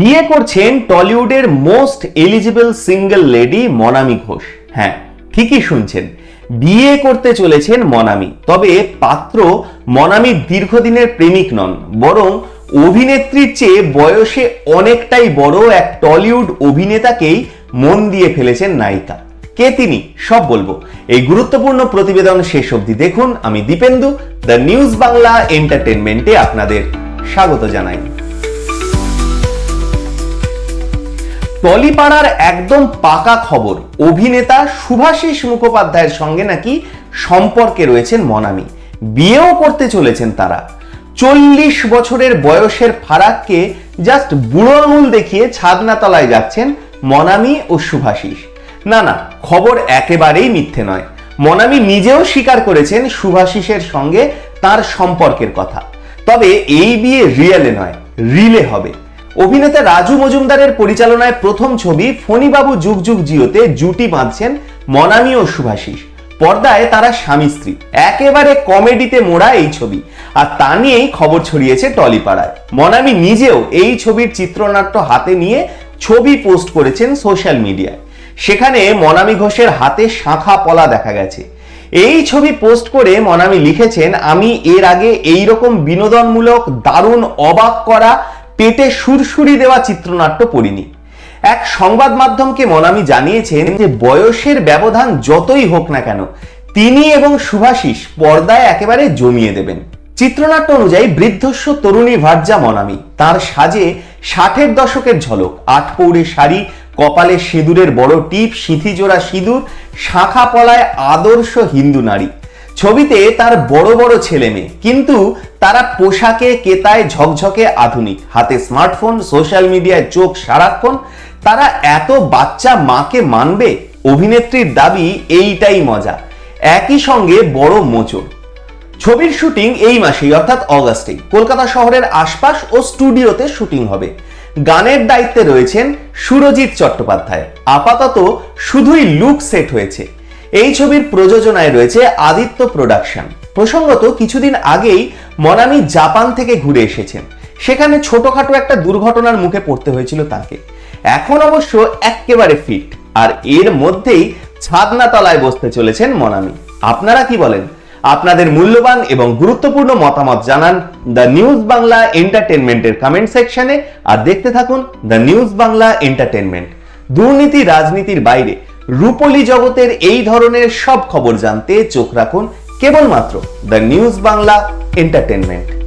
বিয়ে করছেন টলিউডের most eligible single lady Monami Ghosh. হ্যাঁ ঠিকই শুনছেন। বিয়ে করতে চলেছেন মনামি। তবে পাত্র মনামির দীর্ঘদিনের প্রেমিক নন, বরং অভিনেত্রীর চেয়ে বয়সে অনেকটাই বড় এক টলিউড অভিনেতাকেই মন দিয়ে ফেলেছেন নায়িকা। কে তিনি, সব বলব। এই গুরুত্বপূর্ণ প্রতিবেদন শেষ অবধি দেখুন। আমি দীপেন্দু, দ্য নিউজ বাংলা এন্টারটেনমেন্টে আপনাদের স্বাগত জানাই। টলিপাড়ার একদম পাকা খবর। অভিনেতা শুভাশিস মুখোপাধ্যায়ের সঙ্গে নাকি সম্পর্কে রয়েছেন মনামি। বিয়েও করতে চলেছেন তারা। চল্লিশ বছরের বয়সের ফারাককে জাস্ট বুড়ো আঙুল দেখিয়ে ছাদনাতলায় যাচ্ছেন মনামি ও শুভাশিস না না, খবর একেবারেই মিথ্যে নয়। মনামি নিজেও স্বীকার করেছেন শুভাশিসের সঙ্গে তার সম্পর্কের কথা। তবে এই বিয়ে রিয়েলে নয় রিলে হবে। অভিনেতা রাজু মজুমদারের পরিচালনায় প্রথম ছবি ফণিবাবু যুগ যুগ জিওতে জুটি বাঁধছেন মনামি ও শুভাশিস পর্দায় তারা স্বামী স্ত্রী। একেবারে কমেডিতে মোড়া এই ছবি। আর তা নিয়েই খবর ছড়িয়েছে টলিপাড়ায়। মনামি নিজেও এই ছবির চিত্রনাট্য হাতে নিয়ে ছবি পোস্ট করেছেন সোশ্যাল মিডিয়ায়। সেখানে মনামি ঘোষের হাতে শাঁখা পলা দেখা গেছে। এই ছবি পোস্ট করে মনামি লিখেছেন, আমি এর আগে এই রকম বিনোদনমূলক দারুণ অবাক করা পেটে সুরসুরি দেওয়া চিত্রনাট্য পড়িনি। এক সংবাদ মাধ্যমকে মনামি জানিয়েছেন যে বয়সের ব্যবধান যতই হোক না কেন, তিনি এবং সুভাষিস পর্দায় একেবারে জমিয়ে দেবেন। চিত্রনাট্য অনুযায়ী বৃদ্ধস্ব তরুণী ভার্যা মনামি। তার সাজে ষাটের দশকের ঝলক। আট শাড়ি, কপালে সিঁদুরের বড় টিপ, সিঁথিজোড়া সিঁদুর, শাখা পলায় আদর্শ হিন্দু নারী। ছবিতে তার বড় বড় ছেলে মেয়ে। কিন্তু তারা পোশাকে, কেতায় ঝকঝকে আধুনিক। হাতে স্মার্টফোন, সোশ্যাল মিডিয়ায় চোখ সারাক্ষণ। তারা এত বাচ্চা মাকে মানবে, অভিনেত্রীর দাবি এইটাই মজা। একই সঙ্গে বড় মোচড়। ছবির শুটিং এই মাসেই, অর্থাৎ অগাস্টেই। কলকাতা শহরের আশপাশ ও স্টুডিওতে শুটিং হবে। গানের দায়িত্বে রয়েছেন সুরজিৎ চট্টোপাধ্যায়। আপাতত শুধুই লুক সেট হয়েছে। এই ছবির প্রযোজনায় রয়েছে আদিত্য প্রোডাকশন। প্রসঙ্গত, কিছুদিন আগেই মনামি জাপান থেকে ঘুরে এসেছেন। সেখানে ছোটখাটো একটা দুর্ঘটনার মুখে পড়তে হয়েছিল তাকে। এখন অবশ্য একেবারে ফিট, আর এর মধ্যেই ছাদনা তলায় বসতে চলেছেন মনামি। আপনারা কি বলেন? আপনাদের মূল্যবান এবং গুরুত্বপূর্ণ মতামত জানান দ্য নিউজ বাংলা এন্টারটেনমেন্টের কমেন্ট সেকশনে আর দেখতে থাকুন দ্য নিউজ বাংলা এন্টারটেনমেন্ট। দুর্নীতি, রাজনীতির বাইরে রূপলী জগতের এই ধরনের সব খবর জানতে চোখ রাখুন কেবলমাত্র দ্য নিউজ বাংলা এন্টারটেনমেন্ট।